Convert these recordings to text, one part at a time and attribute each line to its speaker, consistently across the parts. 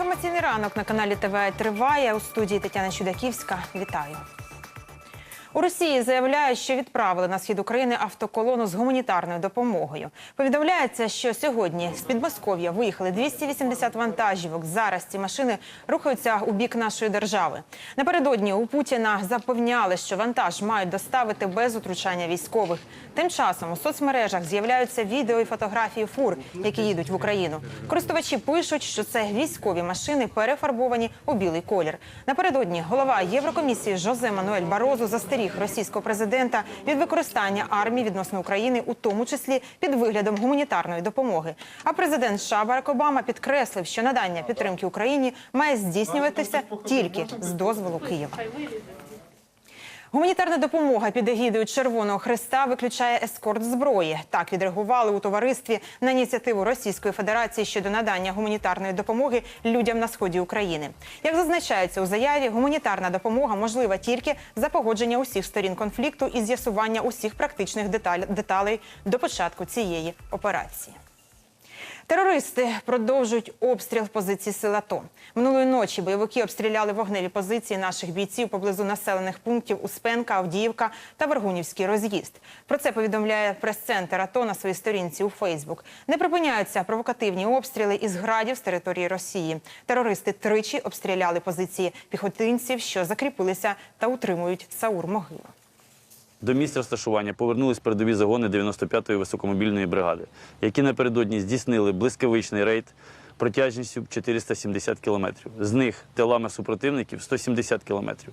Speaker 1: Інформаційний ранок на каналі ТВ триває у студії Тетяна Чудаківська. Вітаю. У Росії заявляють, що відправили на схід України автоколону з гуманітарною допомогою. Повідомляється, що сьогодні з Підмосков'я виїхали 280 вантажівок. Зараз ці машини рухаються у бік нашої держави. Напередодні у Путіна запевняли, що вантаж мають доставити без утручання військових. Тим часом у соцмережах з'являються відео і фотографії фур, які їдуть в Україну. Користувачі пишуть, що це військові машини перефарбовані у білий колір. Напередодні голова Єврокомісії Жозе Мануель Барозу застеріг російського президента від використання армії відносно України, у тому числі під виглядом гуманітарної допомоги. А президент США Барак Обама підкреслив, що надання підтримки Україні має здійснюватися тільки з дозволу Києва. Гуманітарна допомога під егідою Червоного Христа виключає ескорт зброї. Так відреагували у товаристві на ініціативу Російської Федерації щодо надання гуманітарної допомоги людям на сході України. Як зазначається у заяві, гуманітарна допомога можлива тільки за погодження усіх сторін конфлікту і з'ясування усіх практичних деталей до початку цієї операції. Терористи продовжують обстріл позицій сил АТО. Минулої ночі бойовики обстріляли вогневі позиції наших бійців поблизу населених пунктів Успенка, Авдіївка та Вергунівський роз'їзд. Про це повідомляє прес-центр АТО на своїй сторінці у Фейсбук. Не припиняються провокативні обстріли із градів з території Росії. Терористи тричі обстріляли позиції піхотинців, що закріпилися та утримують Саур могилу.
Speaker 2: До місця розташування повернулись передові загони 95-ї високомобільної бригади, які напередодні здійснили блискавичний рейд протяжністю 470 кілометрів. З них телами супротивників 170 кілометрів.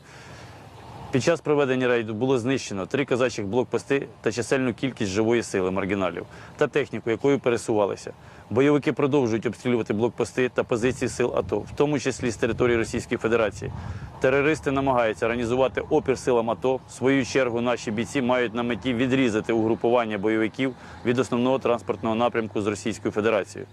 Speaker 2: Під час проведення рейду було знищено три козачих блокпости та чисельну кількість живої сили маргіналів та техніку, якою пересувалися. Бойовики продовжують обстрілювати блокпости та позиції сил АТО, в тому числі з території Російської Федерації. Терористи намагаються організувати опір силам АТО. В свою чергу наші бійці мають на меті відрізати угрупування бойовиків від основного транспортного напрямку з Російською Федерацією.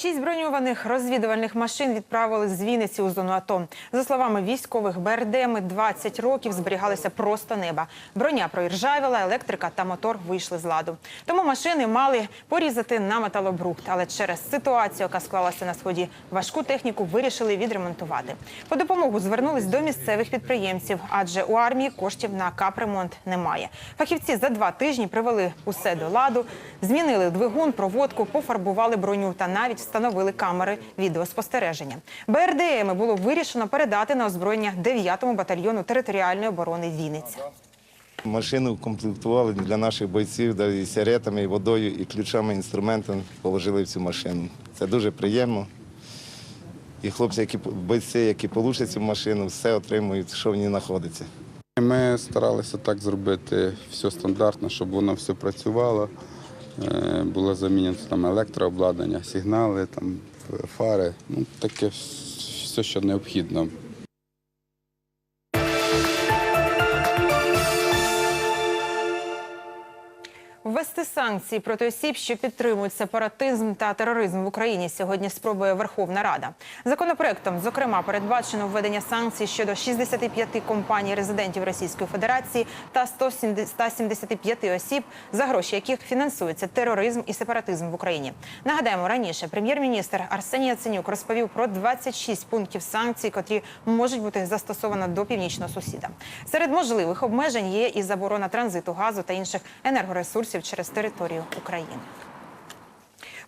Speaker 1: Шість броньованих розвідувальних машин відправили з Вінниці у зону АТО. За словами військових, БРДМи 20 років зберігалися просто неба. Броня проіржавіла, електрика та мотор вийшли з ладу. Тому машини мали порізати на металобрухт. Але через ситуацію, яка склалася на сході, важку техніку вирішили відремонтувати. По допомогу звернулись до місцевих підприємців, адже у армії коштів на капремонт немає. Фахівці за два тижні привели усе до ладу, змінили двигун, проводку, пофарбували броню та навіть встановили камери відеоспостереження. БРДМи було вирішено передати на озброєння 9-му батальйону територіальної оборони Вінниця.
Speaker 3: Машину комплектували для наших бойців да, і сигаретами, і водою, і ключами, інструментами положили в цю машину. Це дуже приємно. І хлопці, які бойці, які получать цю машину, все отримують, що в ній знаходиться.
Speaker 4: Ми старалися так зробити все стандартно, щоб воно все працювало. Е, Було замінено там електрообладнання, сигнали, там, фари, ну таке все, що необхідно.
Speaker 1: Ввести санкції проти осіб, що підтримують сепаратизм та тероризм в Україні, сьогодні спробує Верховна Рада. Законопроектом, зокрема, передбачено введення санкцій щодо 65 компаній резидентів Російської Федерації та 175 осіб, за гроші яких фінансується тероризм і сепаратизм в Україні. Нагадаємо, раніше прем'єр-міністр Арсеній Яценюк розповів про 26 пунктів санкцій, котрі можуть бути застосовані до північного сусіда. Серед можливих обмежень є і заборона транзиту газу та інших енергоресурсів через територію України.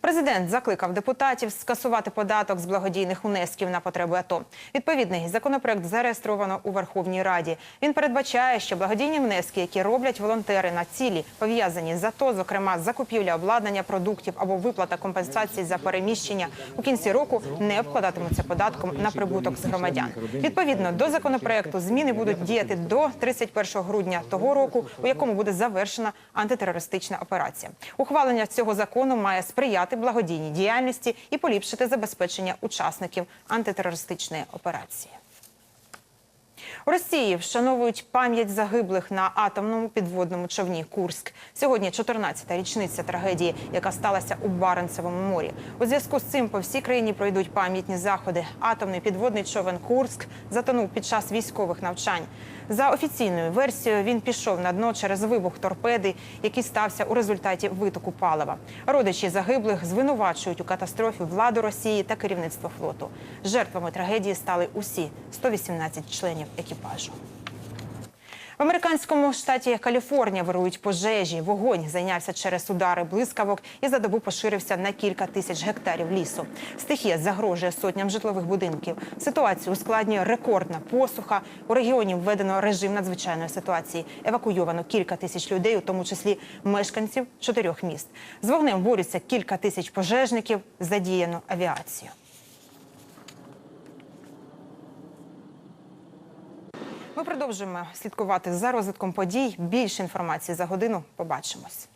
Speaker 1: Президент закликав депутатів скасувати податок з благодійних унесків на потреби АТО. Відповідний законопроект зареєстровано у Верховній Раді. Він передбачає, що благодійні внески, які роблять волонтери на цілі, пов'язані з АТО, зокрема закупівля обладнання продуктів або виплата компенсацій за переміщення, у кінці року не обкладатимуться податком на прибуток з громадян. Відповідно до законопроекту, зміни будуть діяти до 31 грудня того року, у якому буде завершена антитерористична операція. Ухвалення цього закону має сприяти благодійній діяльності і поліпшити забезпечення учасників антитерористичної операції. Росії вшановують пам'ять загиблих на атомному підводному човні Курськ. Сьогодні 14-та річниця трагедії, яка сталася у Баренцевому морі. У зв'язку з цим по всій країні пройдуть пам'ятні заходи. Атомний підводний човен Курськ затонув під час військових навчань. За офіційною версією, він пішов на дно через вибух торпеди, який стався у результаті витоку палива. Родичі загиблих звинувачують у катастрофі владу Росії та керівництво флоту. Жертвами трагедії стали усі 118 членів екіпажу. В американському штаті Каліфорнія вирують пожежі. Вогонь зайнявся через удари блискавок і за добу поширився на кілька тисяч гектарів лісу. Стихія загрожує сотням житлових будинків. Ситуацію ускладнює рекордна посуха. У регіоні введено режим надзвичайної ситуації. Евакуйовано кілька тисяч людей, у тому числі мешканців чотирьох міст. З вогнем борються кілька тисяч пожежників. Задіяно авіацію. Ми продовжуємо слідкувати за розвитком подій. Більше інформації за годину. Побачимось.